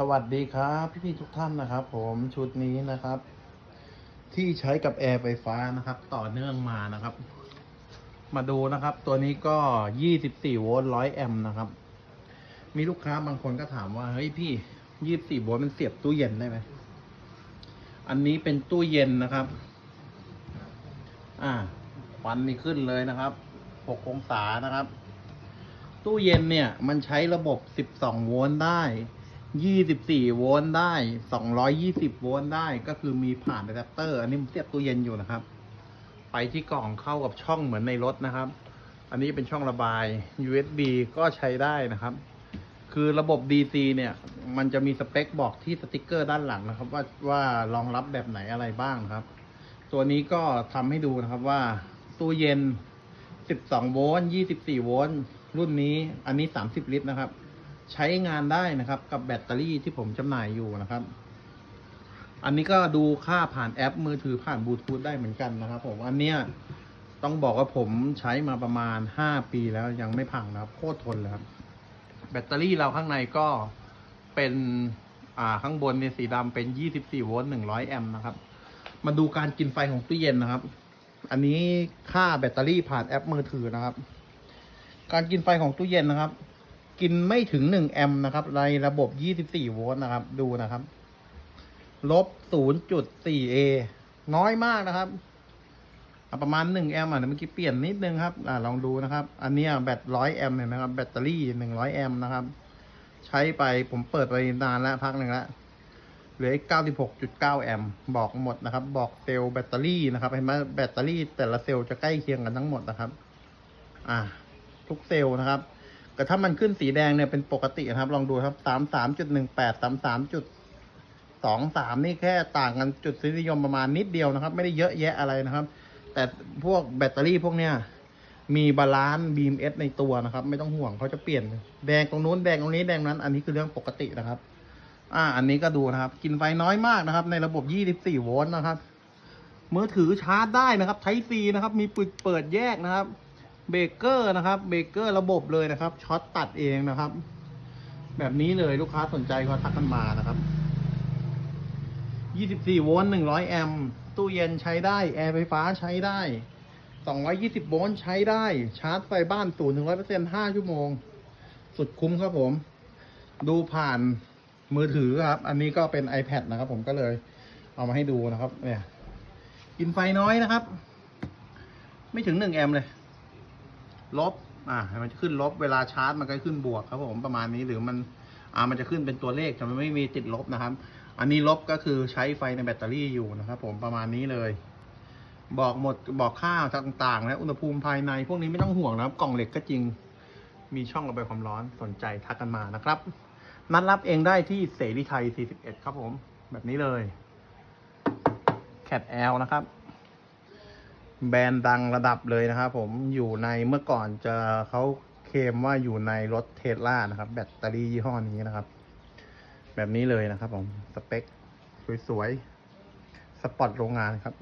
สวัสดีครับพี่ๆทุกท่านนะครับ ผมชุดนี้นะครับ ที่ใช้กับแอร์ไฟฟ้านะครับ ต่อเนื่องมานะครับ มาดูนะครับ ตัวนี้ก็ 24 โวลต์ 100 แอมป์นะครับ มีลูกค้าบางคนก็ถามว่าเฮ้ยพี่ 24 โวลต์มันเสียบตู้เย็นได้ไหมอันนี้เป็นตู้เย็นนะครับ อ่าควันนี่ขึ้นเลยนะครับ 6 องศานะครับ ตู้เย็นเนี่ย มันใช้ระบบ 12 โวลต์ได้ 24โวลต์ได้220โวลต์ได้ก็คือมีผ่านอะแดปเตอร์อันนี้มันเสียบตู้เย็นอยู่นะครับ ไปที่กล่องเข้ากับช่องเหมือนในรถนะครับ อันนี้เป็นช่องระบาย USB ก็ใช้ได้นะครับ คือระบบ DC เนี่ย มันจะมีสเปคบอกที่สติกเกอร์ด้านหลังนะครับ ว่าว่ารองรับแบบไหนอะไรบ้างครับ ตัวนี้ก็ทำให้ดูนะครับว่าตู้เย็น 12 โวลต์ 24 โวลต์ รุ่นนี้ อันนี้ 30 ลิตรนะครับ ใช้งานได้นะครับ กับแบตเตอรี่ที่ผมจำหน่ายอยู่นะครับ อันนี้ก็ดูค่าผ่านแอปมือถือผ่านบลูทูธได้เหมือนกันนะครับ ผมอันเนี้ยต้องบอกว่าผมใช้มาประมาณ 5 ปีแล้วยังไม่พังนะครับ โคตรทนเลยครับ แบตเตอรี่เราข้างในก็เป็นอ่าข้างบนเนี่ยสีดำเป็น 24 โวลต์ 100 แอมป์นะครับ มาดูการกินไฟของตู้เย็นนะครับ อันนี้ค่าแบตเตอรี่ผ่านแอปมือถือนะครับ การกินไฟของตู้เย็นนะครับ กินไม่ถึง1แอมป์นะครับในระบบ24โวลต์นะครับ ดูนะครับ ลบ0.4 A น้อยมากนะครับประมาณ1แอมป์อะเดี๋ยเมื่อกี้เปลี่ยนนิดนึงครับอ่าลองดูนะครับ อันนี้แบต100แอมป์เห็นไหมครับแบตเตอรี่100แอมป์นะครับ ใช้ไปผมเปิดไปนานแล้วพักหนึ่งแล้วเหลืออีก96.9แอมป์บอกหมดนะครับ บอกเซลล์แบตเตอรี่นะครับเห็นไหมแบตเตอรี่แต่ละเซลล์จะใกล้เคียงกันทั้งหมดนะครับ อ่าทุกเซลล์นะครับ แต่ถ้ามันขึ้นสีแดงเนี่ยเป็นปกตินะครับ ลองดูครับ33.18 33.23นี่แค่ต่างกันจุดซื้อนิยมประมาณนิดเดียวนะครับ ไม่ได้เยอะแยะอะไรนะครับ แต่พวกแบตเตอรี่พวกเนี้ยมีบาลานซ์บีมเอสในตัวนะครับ ไม่ต้องห่วงเขาจะเปลี่ยน แดงตรงนู้นแดงตรงนี้แดงนั้น อันนี้คือเรื่องปกตินะครับ อ่า อันนี้ก็ดูนะครับ กินไฟน้อยมากนะครับ ในระบบ 24 โวลต์นะครับมือถือชาร์จได้นะครับ Type C นะครับ มีปิดเปิดแยกนะครับ เบรกเกอร์นะครับเบรกเกอร์ระบบเลยนะครับช็อตตัดเองนะครับ แบบนี้เลยลูกค้าสนใจก็ทักกันมานะครับ24โวลต์100 แอมป์ตู้เย็นใช้ได้ แอร์ไฟฟ้าใช้ได้ 220 โวลต์ใช้ได้ ชาร์จไฟบ้าน0ถึง100% 5 ชั่วโมง สุดคุ้มครับผม ดูผ่านมือถือครับ อันนี้ก็เป็น iPad นะครับผมก็เลยเอามาให้ดูนะครับ เนี่ย กินไฟน้อยนะครับ ไม่ถึง 1 แอมป์เลย ลบอ่ามันจะขึ้นลบเวลาชาร์จมันก็ขึ้นบวกครับผมประมาณนี้หรือมันอ่ามันจะขึ้นเป็นตัวเลขแต่มันไม่มีติดลบนะครับ อันนี้ลบก็คือใช้ไฟในแบตเตอรี่อยู่นะครับ ผมประมาณนี้เลย บอกหมดบอกค่าต่างๆและอุณหภูมิภายในพวกนี้ไม่ต้องห่วงนะครับ กล่องเหล็กก็จริง มีช่องระบายความร้อนสนใจทักกันมานะครับ นัดรับเองได้ที่เสรีไทย 41 ครับผม แบบนี้เลยแคดแอลนะครับ แบรนด์ดังระดับเลยนะครับผมอยู่ในเมื่อก่อนจะเขาเคลมว่าอยู่ในรถเทสลานะครับ แบตเตอรี่ยี่ห้อนี้นะครับ แบบนี้เลยนะครับผม สเปค สวยๆ สปอตโรงงานครับ